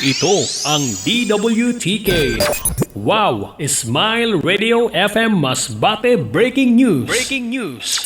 Ito ang DWTK. Wow! Smile Radio FM Masbate Breaking News. Breaking News.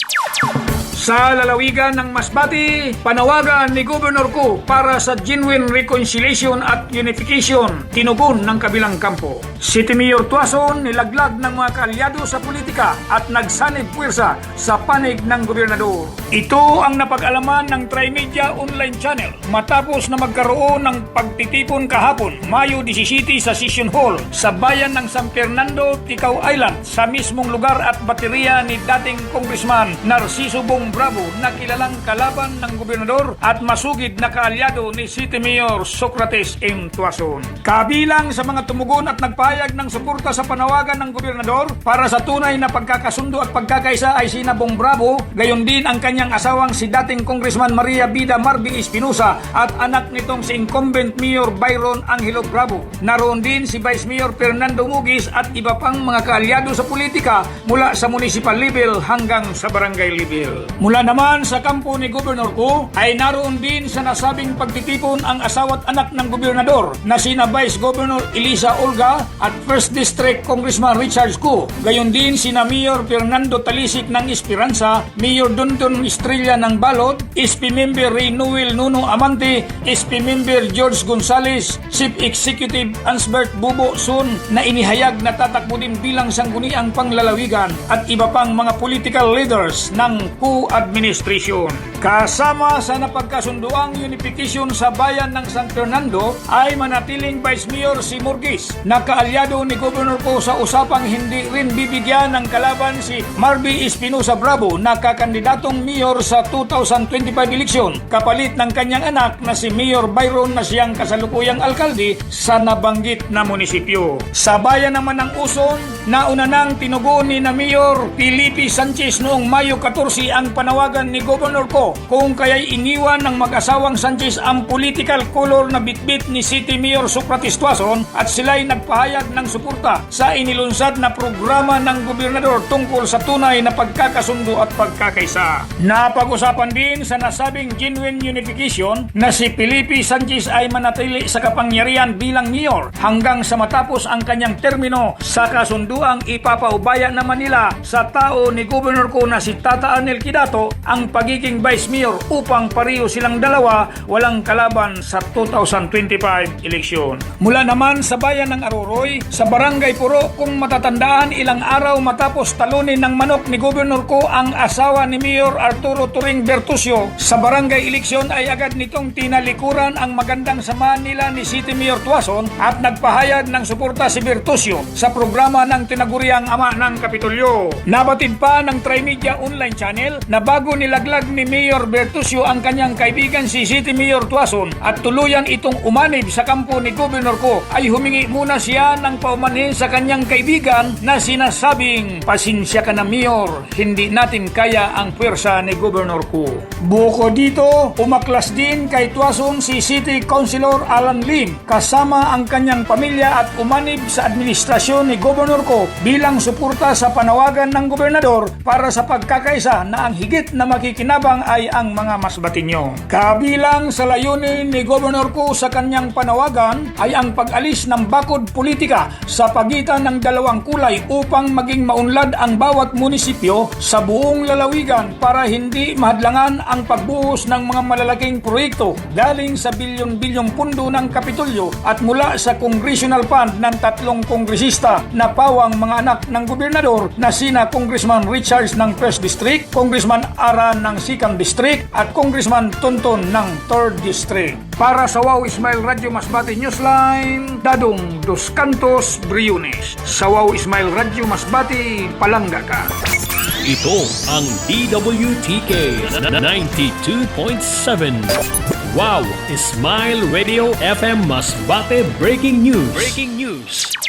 Sa lalawigan ng Masbati, panawagan ni Governor Ko para sa genuine reconciliation at unification, tinugon ng kabilang kampo. City Mayor Tuason nilaglag ng mga kaalyado sa politika at nagsanib puwersa sa panig ng gobernador. Ito ang napag-alaman ng Trimedia Online Channel matapos na magkaroon ng pagtitipon kahapon, Mayo 17 sa Session Hall sa bayan ng San Fernando, Ticao Island sa mismong lugar at baterya ni dating Congressman Narciso Bong Bravo na kilalang kalaban ng gobernador at masugid na kaalyado ni City Mayor Socrates M. Tuason. Kabilang sa mga tumugon at nagpahayag ng suporta sa panawagan ng gobernador para sa tunay na pagkakasundo at pagkakaisa ay sina Bong Bravo, gayon din ang kanyang asawang si dating Congressman Maria Bida Marby Espinosa at anak nitong si incumbent Mayor Byron Angelo Bravo. Naroon din si Vice Mayor Fernando Mugis at iba pang mga kaalyado sa politika mula sa municipal level hanggang sa barangay level. Mula naman sa kampo ni Governor Ko ay naroon din sa nasabing pagtitipon ang asawa't anak ng gobernador na sina Vice Governor Elisa Olga at First District Congressman Richard Ko. Gayon din sina Mayor Fernando Talisik ng Esperanza, Mayor Dundon Estrella ng Balot, SP Member Ray Noel Nuno Amante, SP Member George Gonzales, Chief Executive Ansbert Bubo Sun na inihayag na tatakbo din bilang sangguniang panglalawigan at iba pang mga political leaders ng ku administration. Kasama sa napagkasunduang unification sa bayan ng San Fernando ay manatiling Vice Mayor si Murgis na kaalyado ni Governor ko sa usapang hindi rin bibigyan ng kalaban si Marby Espinosa Bravo na kakandidatong mayor sa 2025 eleksyon kapalit ng kanyang anak na si Mayor Byron na siyang kasalukuyang alkalde sa nabanggit na munisipyo. Sa bayan naman ng Uson, nauna nang tinugon ni na Mayor Felipe Sanchez noong Mayo 14 ang panawagan ni Governor ko kung kaya'y iniwan ng mag-asawang Sanchez ang political color na bitbit ni City Mayor Socrates Tuason at sila'y nagpahayag ng suporta sa inilunsad na programa ng gobernador tungkol sa tunay na pagkakasundo at pagkakaisa. Napag-usapan din sa nasabing genuine unification na si Felipe Sanchez ay manatili sa kapangyarihan bilang mayor hanggang sa matapos ang kanyang termino sa kasunduang ipapaubaya naman nila sa tao ni Governor ko na si Tata Anel Kidato ang pagiging Vice Mayor upang pareho silang dalawa walang kalaban sa 2025 eleksyon. Mula naman sa bayan ng Aroroy, sa Barangay Puro kung matatandaan ilang araw matapos talunin ng manok ni Governor ko ang asawa ni Mayor Arturo Turing Bertusio, sa barangay eleksyon ay agad nitong tinalikuran ang magandang samahan nila ni City Mayor Tuason at nagpahayag ng suporta si Bertusio sa programa ng tinaguriang ama ng Kapitolyo. Nabatid pa ng Trimedia Online Channel na bago nilaglag ni Mayor Bertusio ang kanyang kaibigan si City Mayor Tuason at tuluyan itong umanib sa kampo ni Governor ko ay humingi muna siya ng paumanhin sa kanyang kaibigan na sinasabing pasensya ka na Mayor, hindi natin kaya ang pwersa ni Governor ko. Buko dito, umaklas din kay Tuason si City Councilor Alan Lim kasama ang kanyang pamilya at umanib sa administrasyon ni Governor ko bilang suporta sa panawagan ng gobernador para sa pagkakaisa na ang higit na makikinabang ay ang mga masbatinyo. Kabilang sa layunin ni Governor ko sa kanyang panawagan ay ang pag-alis ng bakod politika sa pagitan ng dalawang kulay upang maging maunlad ang bawat munisipyo sa buong lalawigan para hindi mahadlangan ang pagbuhos ng mga malalaking proyekto galing sa bilyon-bilyong pundo ng Kapitolyo at mula sa Congressional Fund ng tatlong kongresista na pawang mga anak ng gobernador na sina Congressman Richards ng 1st District, Congressman Ara ng 2nd District at Congressman Tonton ng 3rd District. Para sa Wow Ismail Radio Masbate Newsline, Dadong Dos Cantos Briones. Sa Wow Ismail Radio Masbate, Palangga ka. Ito ang DWTK 92.7. Wow! Smile Radio FM Masbate Breaking News. Breaking News.